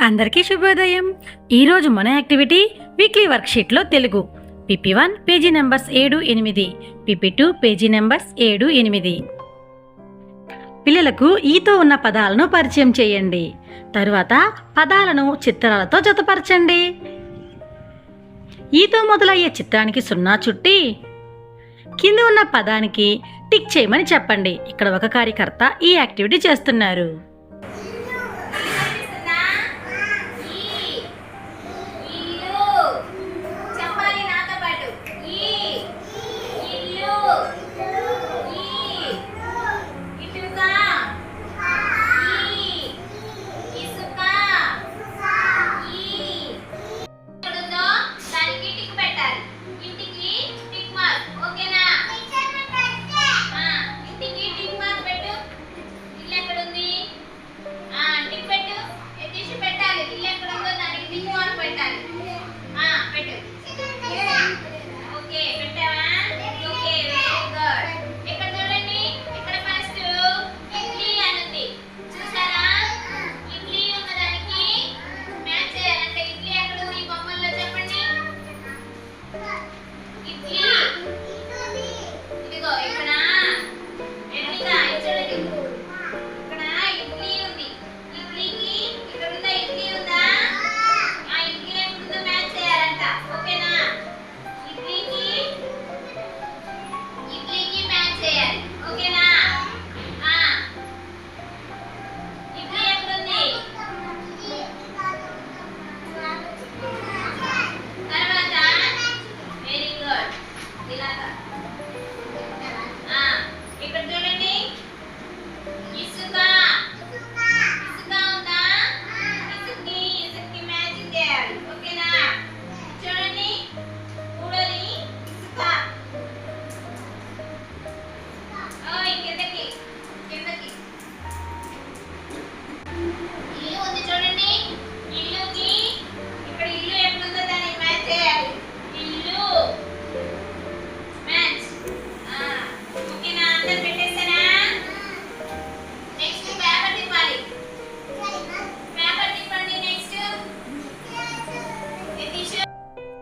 అందరికీ శుభోదయం. ఈరోజు మన activity weekly వర్క్షీట్లో Telugu. P P one page numbers ఏడు ఎనిమిది. పిపి టూ పేజీ నెంబర్స్ ఏడు ఎనిమిది. పిల్లలకు ఈతో ఉన్న పదాలను పరిచయం చేయండి. తరువాత పదాలను చిత్రాలతో జతపరచండి. ఈతో మొదలయ్యే చిత్రానికి సున్నా చుట్టి కింద ఉన్న పదానికి టిక్ చేయమని చెప్పండి. ఇక్కడ ఒక కార్యకర్త ఈ యాక్టివిటీ చేస్తున్నారు.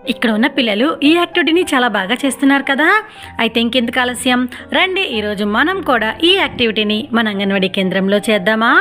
ఇక్కడ ఉన్న పిల్లలు ఈ యాక్టివిటీని చాలా బాగా చేస్తున్నారు కదా. అయితే ఇంకెందుకు ఆలస్యం? రండి ఈరోజు మనం కూడా ఈ యాక్టివిటీని మన అంగన్వాడీ కేంద్రంలో చేద్దామా?